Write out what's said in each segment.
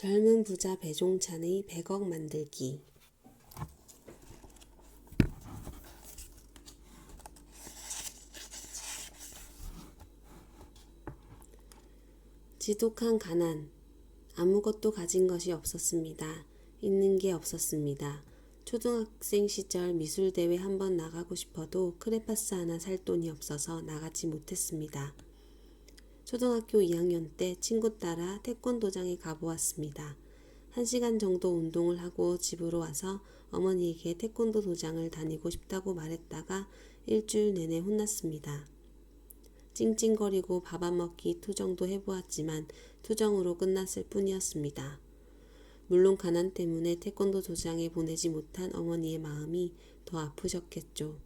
젊은 부자 배종찬의 100억 만들기 지독한 가난. 아무것도 가진 것이 없었습니다. 있는 게 없었습니다. 초등학생 시절 미술대회 한 번 나가고 싶어도 크레파스 하나 살 돈이 없어서 나가지 못했습니다. 초등학교 2학년 때 친구 따라 태권도장에 가보았습니다. 한 시간 정도 운동을 하고 집으로 와서 어머니에게 태권도 도장을 다니고 싶다고 말했다가 일주일 내내 혼났습니다. 찡찡거리고 밥 안 먹기 투정도 해보았지만 투정으로 끝났을 뿐이었습니다. 물론 가난 때문에 태권도 도장에 보내지 못한 어머니의 마음이 더 아프셨겠죠.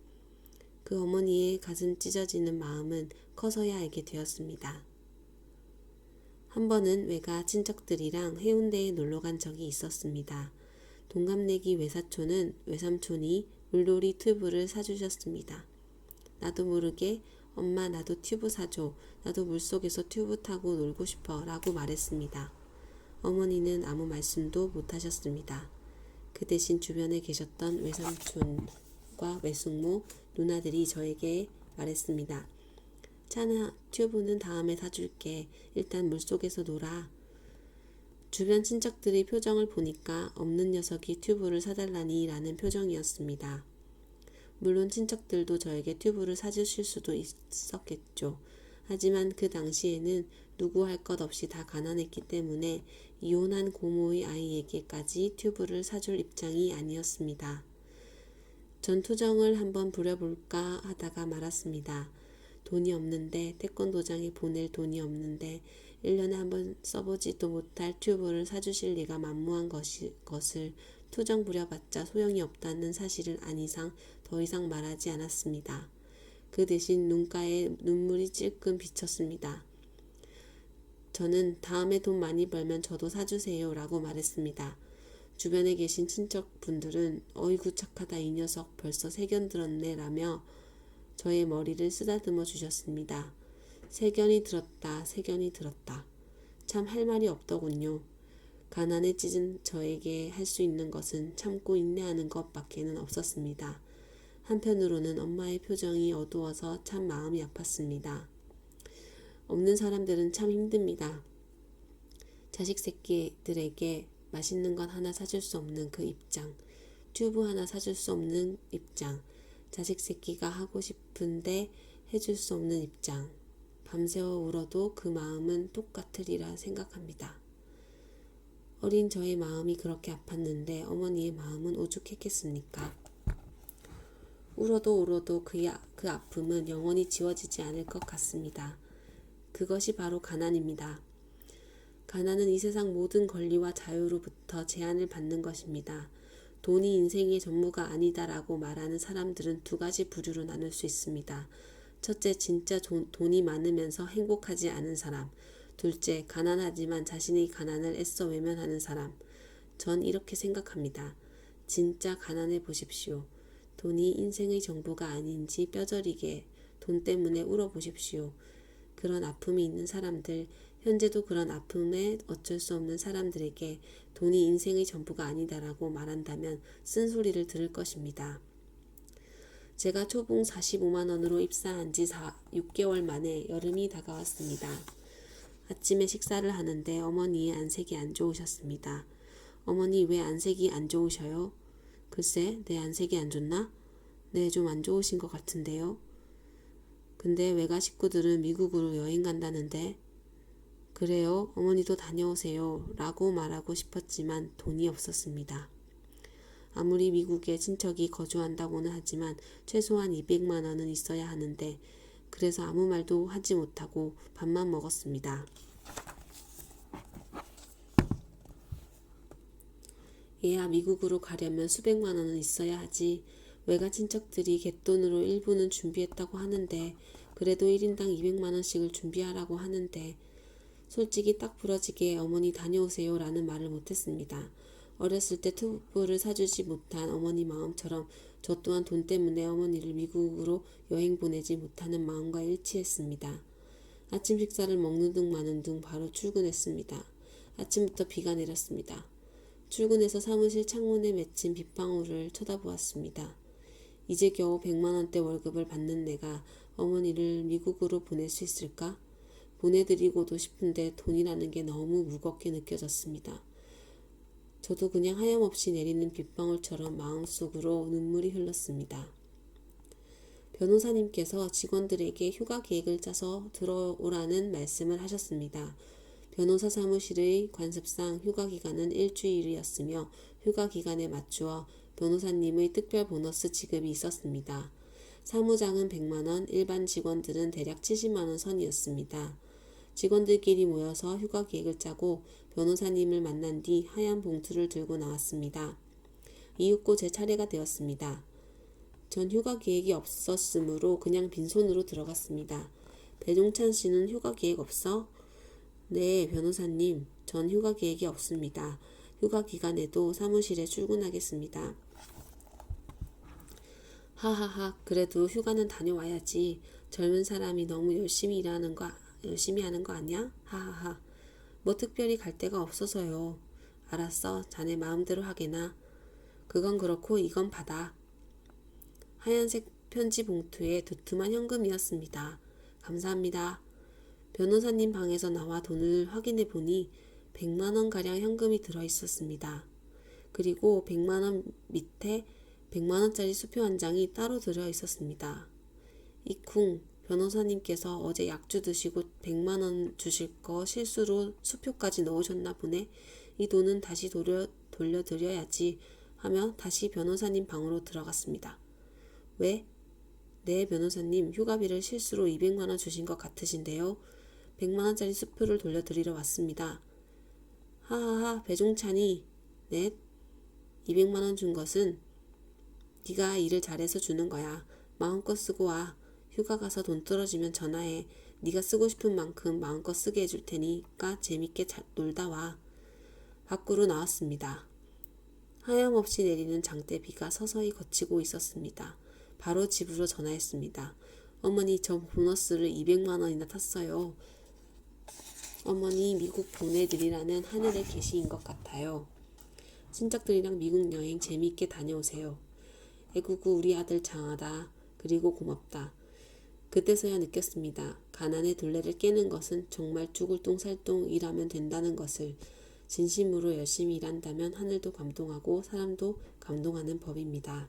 그 어머니의 가슴 찢어지는 마음은 커서야 알게 되었습니다. 한 번은 외가 친척들이랑 해운대에 놀러 간 적이 있었습니다. 동갑내기 외사촌은 외삼촌이 물놀이 튜브를 사주셨습니다. 나도 모르게 엄마 나도 튜브 사줘. 나도 물속에서 튜브 타고 놀고 싶어. 라고 말했습니다. 어머니는 아무 말씀도 못 하셨습니다. 그 대신 주변에 계셨던 외삼촌과 외숙모, 누나들이 저에게 말했습니다. 차나 튜브는 다음에 사줄게. 일단 물속에서 놀아. 주변 친척들의 표정을 보니까 없는 녀석이 튜브를 사달라니 라는 표정이었습니다. 물론 친척들도 저에게 튜브를 사주실 수도 있었겠죠. 하지만 그 당시에는 누구 할 것 없이 다 가난했기 때문에 이혼한 고모의 아이에게까지 튜브를 사줄 입장이 아니었습니다. 전 투정을 한번 부려볼까 하다가 말았습니다. 돈이 없는데 태권도장에 보낼 돈이 없는데 1년에 한 번 써보지도 못할 튜브를 사주실 리가 만무한 것이, 것을 투정 부려봤자 소용이 없다는 사실을 안 이상 더 이상 말하지 않았습니다. 그 대신 눈가에 눈물이 찔끔 비쳤습니다. 저는 다음에 돈 많이 벌면 저도 사주세요 라고 말했습니다. 주변에 계신 친척분들은 어이구 착하다 이 녀석 벌써 세견 들었네 라며 저의 머리를 쓰다듬어 주셨습니다. 세견이 들었다 세견이 들었다. 참 할 말이 없더군요. 가난에 찢은 저에게 할 수 있는 것은 참고 인내하는 것밖에는 없었습니다. 한편으로는 엄마의 표정이 어두워서 참 마음이 아팠습니다. 없는 사람들은 참 힘듭니다. 자식 새끼들에게 맛있는 것 하나 사줄 수 없는 그 입장, 튜브 하나 사줄 수 없는 입장, 자식 새끼가 하고 싶은데 해줄 수 없는 입장, 밤새워 울어도 그 마음은 똑같으리라 생각합니다. 어린 저의 마음이 그렇게 아팠는데 어머니의 마음은 오죽했겠습니까? 울어도 울어도 그, 그 아픔은 영원히 지워지지 않을 것 같습니다. 그것이 바로 가난입니다. 가난은 이 세상 모든 권리와 자유로부터 제한을 받는 것입니다. 돈이 인생의 전무가 아니다라고 말하는 사람들은 두 가지 부류로 나눌 수 있습니다. 첫째, 진짜 돈이 많으면서 행복하지 않은 사람. 둘째, 가난하지만 자신의 가난을 애써 외면하는 사람. 전 이렇게 생각합니다. 진짜 가난해 보십시오. 돈이 인생의 전부가 아닌지 뼈저리게 돈 때문에 울어보십시오. 그런 아픔이 있는 사람들, 현재도 그런 아픔에 어쩔 수 없는 사람들에게 돈이 인생의 전부가 아니다라고 말한다면 쓴소리를 들을 것입니다. 제가 초봉 45만원으로 입사한 지 4, 6개월 만에 여름이 다가왔습니다. 아침에 식사를 하는데 어머니의 안색이 안 좋으셨습니다. 어머니 왜 안색이 안 좋으셔요? 글쎄, 내 안색이 안 좋나? 네, 좀 안 좋으신 것 같은데요. 근데 외가 식구들은 미국으로 여행 간다는데, 그래요, 어머니도 다녀오세요. 라고 말하고 싶었지만 돈이 없었습니다. 아무리 미국에 친척이 거주한다고는 하지만 최소한 200만 원은 있어야 하는데, 그래서 아무 말도 하지 못하고 밥만 먹었습니다. 얘야 미국으로 가려면 수백만 원은 있어야 하지. 외가 친척들이 갯돈으로 일부는 준비했다고 하는데 그래도 1인당 200만 원씩을 준비하라고 하는데 솔직히 딱 부러지게 어머니 다녀오세요 라는 말을 못했습니다. 어렸을 때 튜브를 사주지 못한 어머니 마음처럼 저 또한 돈 때문에 어머니를 미국으로 여행 보내지 못하는 마음과 일치했습니다. 아침 식사를 먹는 둥 마는 둥 바로 출근했습니다. 아침부터 비가 내렸습니다. 출근해서 사무실 창문에 맺힌 빗방울을 쳐다보았습니다. 이제 겨우 100만 원대 월급을 받는 내가 어머니를 미국으로 보낼 수 있을까? 보내드리고도 싶은데 돈이라는 게 너무 무겁게 느껴졌습니다. 저도 그냥 하염없이 내리는 빗방울처럼 마음속으로 눈물이 흘렀습니다. 변호사님께서 직원들에게 휴가 계획을 짜서 들어오라는 말씀을 하셨습니다. 변호사 사무실의 관습상 휴가 기간은 일주일이었으며 휴가 기간에 맞추어 변호사님의 특별 보너스 지급이 있었습니다. 사무장은 100만원, 일반 직원들은 대략 70만원 선이었습니다. 직원들끼리 모여서 휴가 계획을 짜고 변호사님을 만난 뒤 하얀 봉투를 들고 나왔습니다. 이윽고 제 차례가 되었습니다. 전 휴가 계획이 없었으므로 그냥 빈손으로 들어갔습니다. 배종찬 씨는 휴가 계획 없어? 네, 변호사님. 전 휴가 계획이 없습니다. 휴가 기간에도 사무실에 출근하겠습니다. 하하하, 그래도 휴가는 다녀와야지. 젊은 사람이 너무 열심히 일하는 거, 열심히 하는 거 아니야? 하하하. 뭐 특별히 갈 데가 없어서요. 알았어, 자네 마음대로 하게나. 그건 그렇고 이건 받아. 하얀색 편지 봉투에 두툼한 현금이었습니다. 감사합니다. 변호사님 방에서 나와 돈을 확인해 보니 100만원 가량 현금이 들어 있었습니다. 그리고 100만원 밑에 100만원짜리 수표 한 장이 따로 들어 있었습니다. 이쿵 변호사님께서 어제 약주 드시고 100만원 주실 거 실수로 수표까지 넣으셨나 보네. 이 돈은 다시 돌려, 돌려드려야지 하며 다시 변호사님 방으로 들어갔습니다. 왜? 네, 변호사님, 휴가비를 실수로 200만원 주신 것 같으신데요. 100만원짜리 수표를 돌려드리러 왔습니다. 하하하, 배종찬이, 네, 200만원 준 것은 네가 일을 잘해서 주는 거야. 마음껏 쓰고 와. 휴가 가서 돈 떨어지면 전화해. 네가 쓰고 싶은 만큼 마음껏 쓰게 해줄 테니까 재밌게 잘 놀다 와. 밖으로 나왔습니다. 하염없이 내리는 장대비가 서서히 거치고 있었습니다. 바로 집으로 전화했습니다. 어머니, 저 보너스를 200만 원이나 탔어요. 어머니, 미국 보내드리라는 하늘의 계시인 것 같아요. 친척들이랑 미국 여행 재미있게 다녀오세요. 애구구 우리 아들 장하다. 그리고 고맙다. 그때서야 느꼈습니다. 가난의 둘레를 깨는 것은 정말 죽을 똥살똥 일하면 된다는 것을 진심으로 열심히 일한다면 하늘도 감동하고 사람도 감동하는 법입니다.